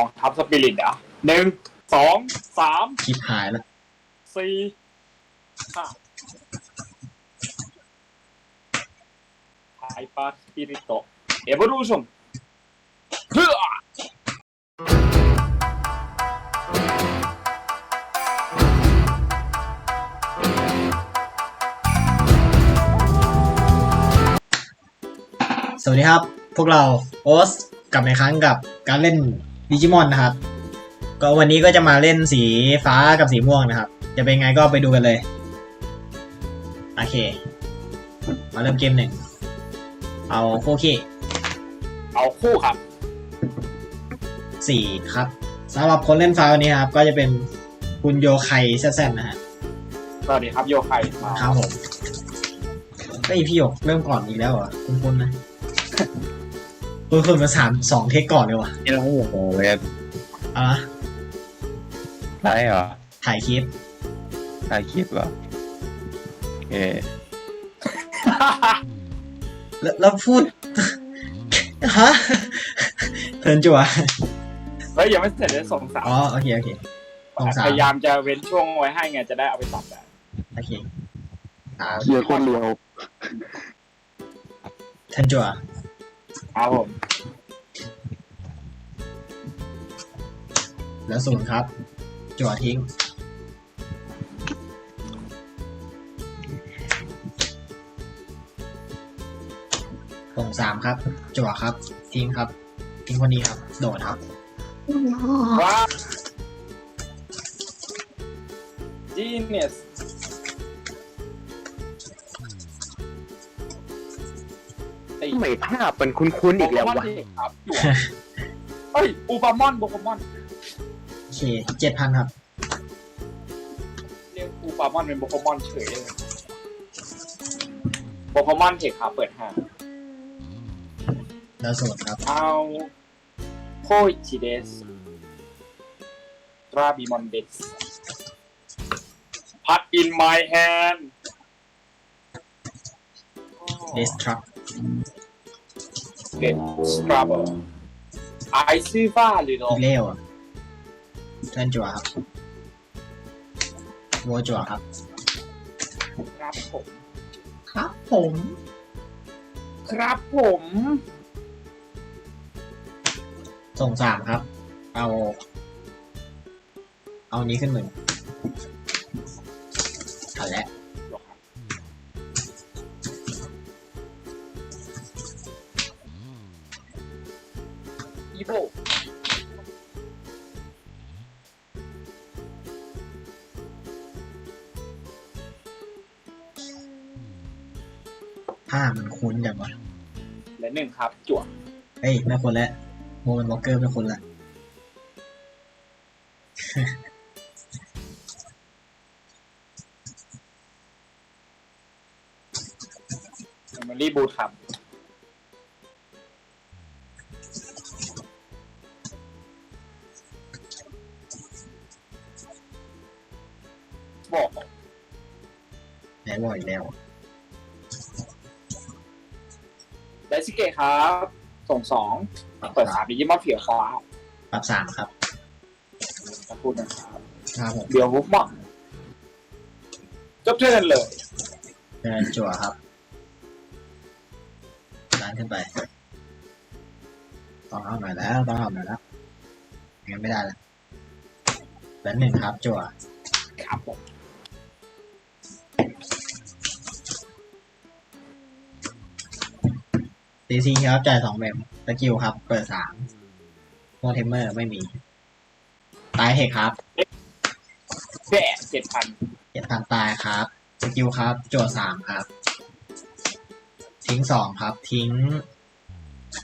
องทับสปิริตเหรอะหนึ่งสองสามคิดหายแล้วสี่ห้าไฮปาสปิริโตเอเวอร์ลูชั่นเพื่อสวัสดีครับ พวกเราโอสกลับมาอีกครั้งกับการเล่น ดิจิมอนนะครับ ก็วันนี้ก็จะมาเล่นสีฟ้ากับสีม่วงนะครับ จะเป็นไงก็ไปดูกันเลย โอเค มาเริ่มเกมหนึ่ง เอาโคเคเอาคู่ครับสี่ครับสำหรับคนเล่นฟ้าวันนี้ครับ ก็จะเป็นคุณโยไคแซ่บๆนะฮะสวัสดีครับโยไคมาครับผมก็อีพี่หยกเริ่มก่อนอีกแล้วเหรอะคุณคุณนะ คุณคุณมาสามสองเทคก่อนเลยว่ะนี่เราโอ้โหเลยอะได้เหรอ ถ่ายคลิป ถ่ายคลิปเหรอโอเคแล้วแล้วพูด ฮะเทิร์นจั่วเฮ้ยยังไม่เสร็จเลยส่งสามอ๋อโอเคโอเคส่งสามพยายามจะเว้นช่วงไว้ให้ไงจะได้เอาไปตัดได้โอเคอ่าเชียร์คนเดียวเทิร์นจั่ว ครับผม แล้วศูนย์ครับจั่วทิ้งส่งสามครับ จั่วครับ ทิ้งครับ ทิ้งคนนี้ครับ โดดครับ ว้าวจี ไมภาพมันคุ้นๆอีกแล้ววะ ครับอยู่เฮ้ยอูปามอนโปเกมอนโอเคเจ็ดพันครับ เรียกอูปามอนเป็นโปเกมอนเฉยเลยโปเกมอนเทคครับเปิดห้างแล้วศูนย์ครับ เอาโคอิชิเดสตราบิมอนเดสพัดอินไมแฮน destruct เดสตรา เบอร์ไอซีฟ้าหรือโนอีกเล้วอะเทิร์นจั่วครับโวจั่วครับ ครับผม ครับผม ครับผม ส่งสามครับ เอา เอานี้ขึ้นมือทันแล้ว อีโบผ้ามันคุ้นจังวะและหนึ่งครับจั่วเฮ้ยไม่คนแล้วโมมันวอลเกอร์ไม่คนละมันรีบูทครับ อยแล้วไดซิเกะครับ ส่งสองเปิดสามดิจิมอนเฟียฟ้าปรับสามครับจะพูดนะครับครับผมเบียววุฟมอนจบเท่านั้นเลยเดินจั่วครับล้านขึ้นไปต้องเอาหน่อยแล้วต้องเอาหน่อยแล้วงั้นไม่ได้แล้วแล้วหนึ่งครับจั่วครับผม ซีซีครับจ่ายสองเมมสกิลครับ เปิดสามโมเทมเมอร์ไม่มี ตายเทคครับแย่เจ็ดพันเจ็ดพันตายครับ สกิลครับจั่วสามครับ ทิ้งสองครับ ทิ้ง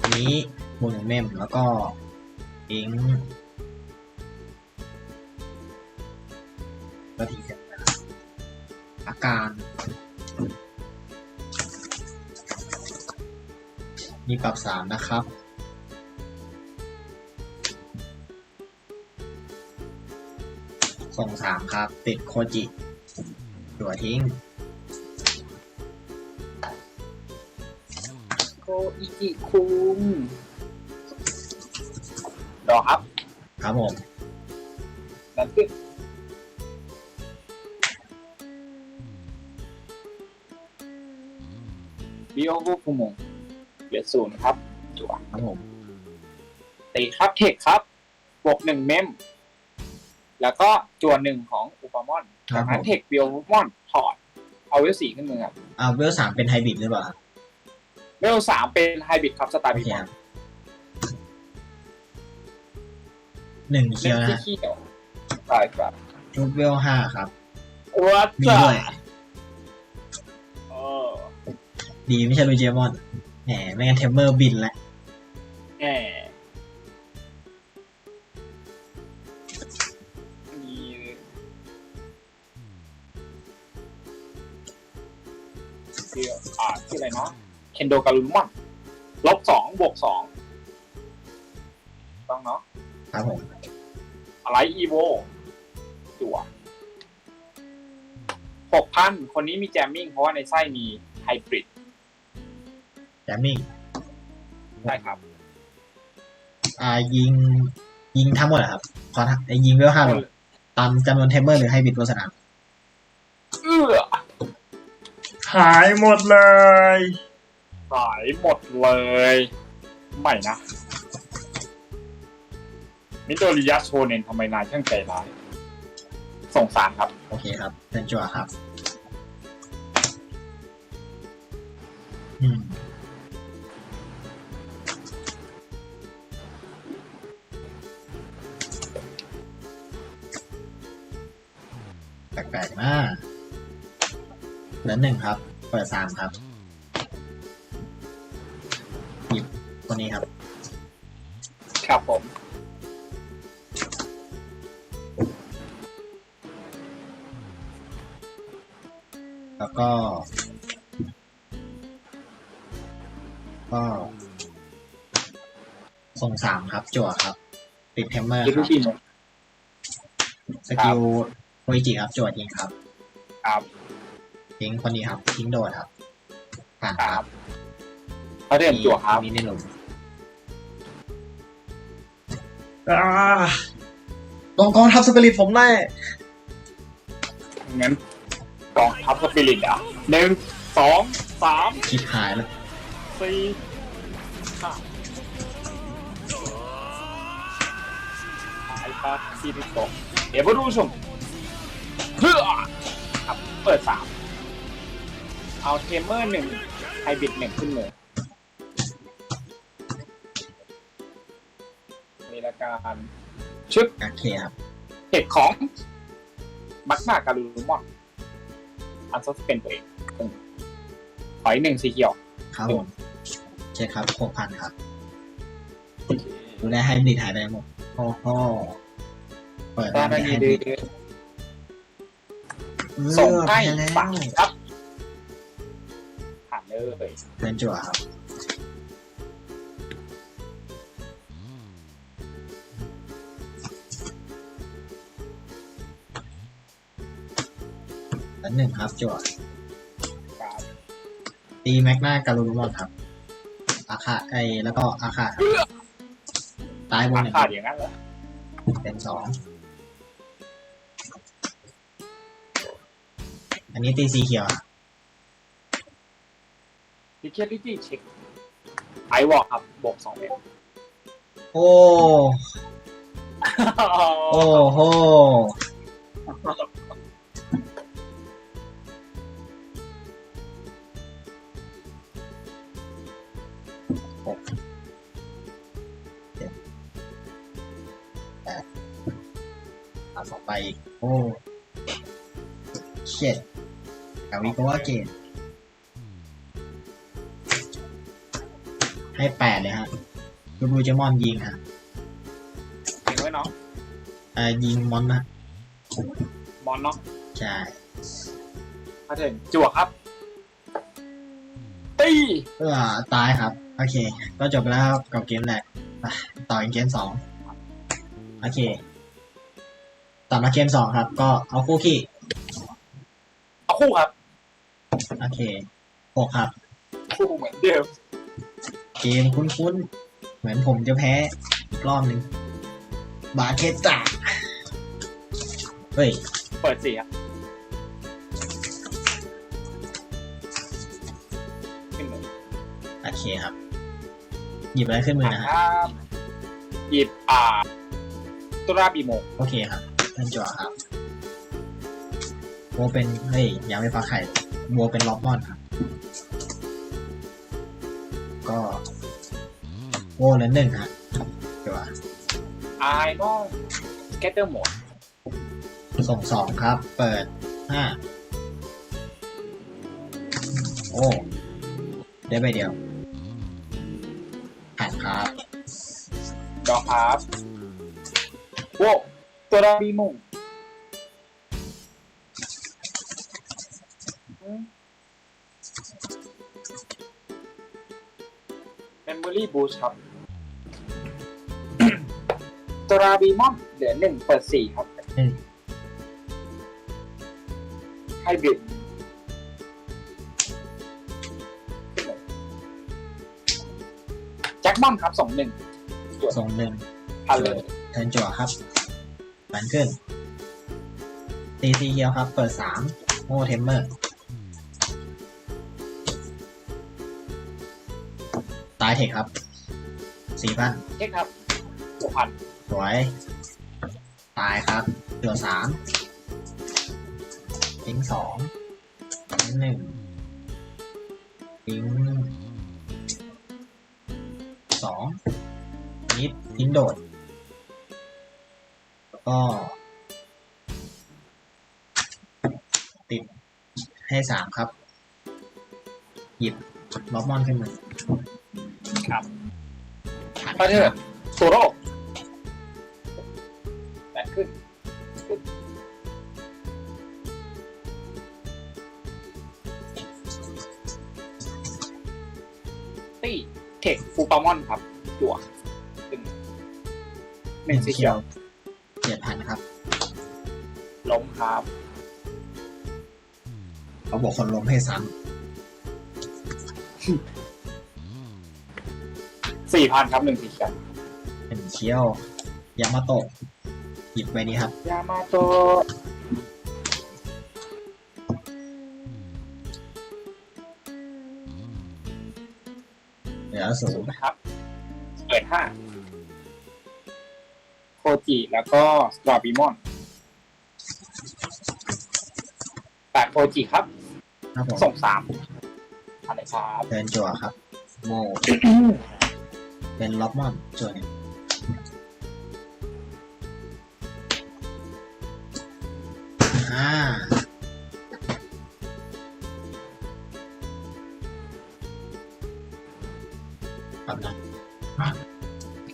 อันนี้บนหนึ่งเมมแล้วก็ทิ้งก็ทิ้งเสร็จแล้วอาการ มีปรับสามนะครับ ส่งสามครับ ติดโคจิตัวทิ้งโคอิจิคุงดอกครับครับผมนั่นคือบิโอกุฟุมง เหลือศูนย์ครับจั่วครับผมตีครับเทคครับบวกหนึ่งเมม แล้วก็จั่วหนึ่งของอุปมอนครัจาบกผนั้นมเทคบิโอกุมอนถอด เอาเวลสี่ขึ้นมือครับอ่าเวลสามเป็นไฮบริดหรือเปล่าครับเวลสามเป็นไฮบริดครับสตาร์โอบิเคมอคนรับหนึ่งเคียวนะที่ฮะเขียวใช่ครับชุดเวลห้าครับ วัดมีจ้าด้วย เออดีไม่ใช่ลูเจมอนแห มไม่งั้นเทมเมอร์บินแล้วแหมมีชื่ออ่าชื่ออะไรเนาะเคนโดการุมอนลบสองบวกสองต้องเนาะครับผมอะไรอีโวจั่วหกพันคนนี้มีแจมมิ่งเพราะว่าในไส้มีไฮบริด แจมมิ่งใช่ครับ อ่ายิง ยิงทั้งหมดเหรอครับขอไอยิงเวลห้าหมดตามจำนวนเทมเมอร์หรือไฮบริดบนสนามเอื้อหายหมดเลย หายหมดเลย ไม่นะ มิโดริยะโชเนนทำไมนายช่างใจร้ายสงสารครับ โอเคครับเป็นจั่วครับ อืม ลือหนึ่งครับ เปิดสามครับ หยิบตัวนี้ครับ ครับผม แล้วก็ ก็ส่งสามครับ จั่วครับ ติดเทมเมอร์คิดคทุรักบทีมเลยสกิลโคอิจิครับจั่วยิงครับ ครับ ทิ้งคนนี้ครับ ทิ้งโดดครับผ่านคครัรับบเขาเรียนจั่วครับมีในหลุมลงกองทัพสปิริตผมได้งั้นกองทัพสปิริตอะหนึ่งสองสามคิดหายแล้วสี่ห้าไอปาซิริโตเอเวอรูชั่นเพื่อครับเปิดสาม เอาเทมเมอร์หนึ่งไฮบริดหนึ่งขึ้นมือนี่ละการชุดโอเคครับเห็ดของมักนาการูรุมอนอันซัสเป็นตัวเองอืมขออีกหนึ่งสีเขียว ครับผมเช็คครับหกพันครับดูแลให้บริดหายไปหมดโอ้โหเปิดตามาดีให้บดีริดส่งให้เลือกปักแล้วครับผ่าน เลยเป็นจั่วครับอันหนึ่งครับจั่วครับตีแม็กหน้าการูรุมอนครับ อาคาไอแล้วก็อาคาครับตายบนผ่านหนึ่งขาดอย่างนั้นเหรอเป็นสองอันนี้ตีสีเขียวครับ ดิเคลิตี้เช็คไอวอลครับบวกสองเมตรโอ้โอ้โหหกเจ็ดแปดเอาสองไปอีกโอ้เช็ดกาวิโกว่าเกม ให้แปดเลยฮะดูบูเจมอนยิงฮะเห็นไว้เนาะเอ่อยิงมอนนะมอนเนาะใช่มาถึงจั่วครับ ตีเออตายครับ โอเค ก็จบแล้วครับกับเกมแรกไปต่ออีกเกมสองโอเคต่อมาเกมสองครับ ก็เอาคู่ขี้เอาคู่ครับ โอเคหกครับ คู่เหมือนเดิม เกมคุ้นๆ เหมือนผมจะแพ้อีกรอบหนึ่งบาเคต้าเฮ้ย เปิดสี่ครับขึ้นมือโอเคครับ หยิบอะไรขึ้นมือนะฮะครับหยิบอ่าตุราบีโมโอเคครับท่านจั่วครับโบเป็น เฮ้ยยังไม่ฟักไข่โบเป็นล็อบมอนครับ โบเหลือหนึ่งฮะจั่วไอมอนสเกตเตอร์โหมดส่งสองครับ เปิดห้าโอ้ได้ใบเดียวผ่านครับดอกครับโว้ตุราบีโมเมมโมรี่บูชครับ ตุราบีมอนเหลือหนึ่งเปิดสี่ครับอืม ให้บิดแจ็คมอนครับสองหนึ่งส่งหนึ่งพันเลยเทิร์นจั่วครับบันขึ้นตีซีเคียวครับ เปิดสามโมเทมเมอร์ตายเทคครับสี่พันเช็คครับหกพัน สวย ตายครับ เหลือสามทิ้งสองทิ้งหนึ่งทิ้งสองนิดทิ้งโดด แล้วก็ ติดให้สามครับ หยิบล็อบมอนขึ้นมาครับผ่านพาเถอะโซโร่แบน ขึ้นขึ้นตี้เทคฟูปามอนครับจั่วหนึ่งหนึ่งสีเขียวเจ็ดพันครับ ล้มครับ เขาบอกคนล้มให้ซ้สี่พันครับหนึ่งสีเขียวำเป็นเคี้ยวยามาโตะ หยิบไปนี้ครับยามาโตเหลือศูนย์นะครับ เปิดห้าโคจิแล้วก็สตรอบีมอนแปดโคจิครับ ครับผมส่งสามอะไรครับเดินจั่วครับ โมเป็นล็อบมอนจั่วหนึ่ง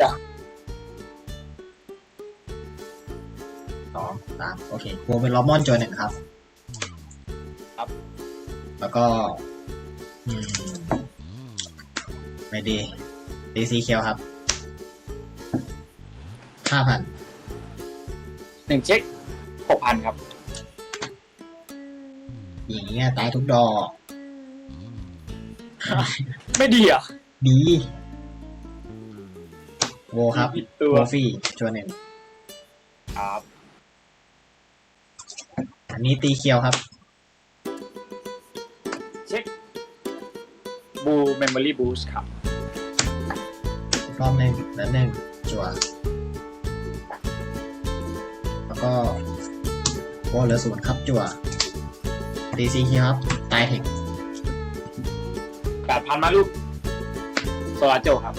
จ้ะสองสามโอเคโมเป็นล็อบมอนจั่วหนึ่งครับ ครับ แล้วก็ อืมไม่ดีดีซีเคียวครับห้าพันหนึ่งเช็คหกพันครับ อย่างเงี้ยตายทุกดอก ไม่ดีอะ ดี โวครับผิดตัวโวฟี่จวนหนึ่งครับอันนี้ตีเคียวครับ เช็คบูเมมโมรี่บูสครับรอบหนึ่งแล้วหนึ่งจัวแล้วก็โวเหลือศูนย์ครับจัวตีซีเคียวครับ ตายเทคแปดพันมาลูกโซลาโจครับ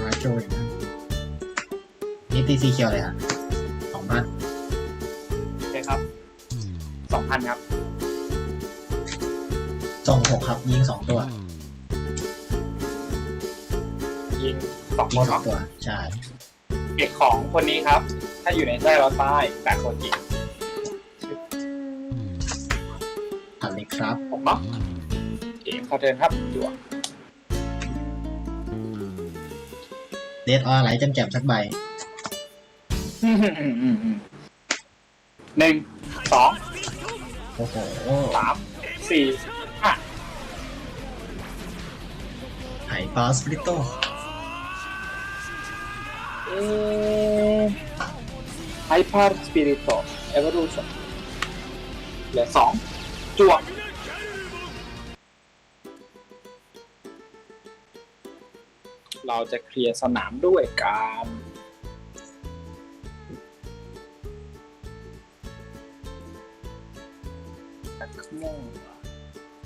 มาโจอย่างนั้นนี่ ตีซีเคียวเลยฮะสองพันโอเคครับสองพันครับส่งหกครับ ยิงสองตัว ยิงสองยิคงนสองเนาะตัว ใช่เด็กของคนนี้ครับ ถ้าอยู่ในไส้ร้อนใต้แปดคนจริงผ่านเลยครับ ผมเนาะเกมเขาเทิร์นครับจั่วเดดออไหลแจ่มๆสักใบ หนึ่งสองโอ้โหสามสี่ห้าไฮปาสปริโตไฮพาร์สปิริตเอเวอรูชั่นเหลือสองจวกเราจะเคลียร์สนามด้วยการ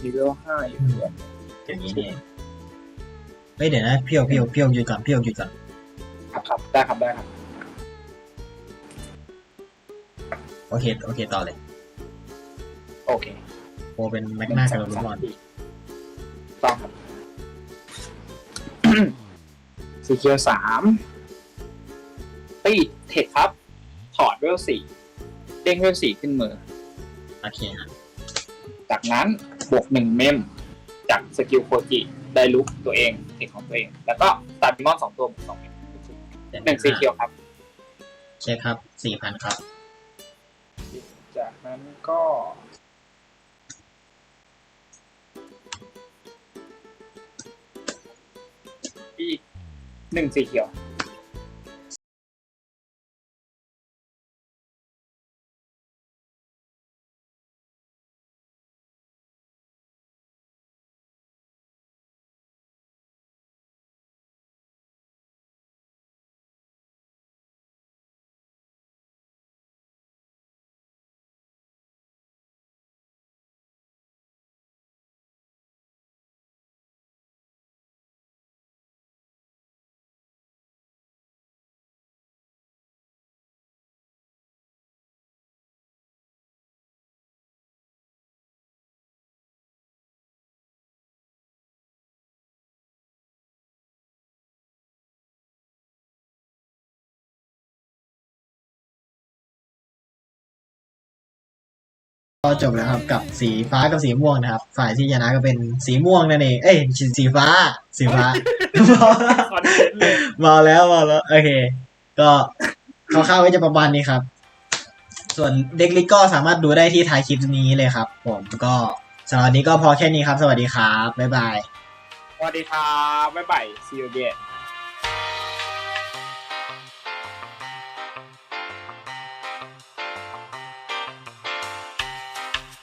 ดีเวลห้าอยู่ด้วยอย่างนี้นี่เฮ้ยเดี๋ยวนะเพี่โอพี่โอพี่โอหยุดก่อนพี่โอหยุดก่อนครับครับได้ครับได้ครับ โอเคโอเคต่อเลยโอเคโอเป็นแมกนากับโรลุมอนต้องครับ สีเขียวสามตีเทคครับ ถอดเวลสี่เด้งเวลสี่ขึ้นมือ โอเคครับจากนั้น บวกหนึ่งเมมจากสกิลโคจิได้ลุกตัวเองเทคของตัวเอง แล้วก็ตัดดิมอนสองตัวบวกสองเมมหนึ่งสีเขียวครับเช็คครับสี่พันครับ จากนั้นก็อีกหนึ่งสีเขียว ก็จบแล้วครับกับสีฟ้ากับสีม่วงนะครับ ฝ่ายที่ชนะก็เป็นสีม่วงนั่นเองเอ้ยสีฟ้า สีฟ้าคอนเทนต์เลยมาแล้วมาแล้วโอเค ก็คร่าวๆก็จะประมาณนี้ครับ ส่วนเด็กลิกก็สามารถดูได้ที่ท้ายคลิปนี้เลยครับ ผมก็สำหรับวันนี้ก็พอแค่นี้ครับ สวัสดีครับบ๊ายบายสวัสดีครับบ๊ายบาย see you again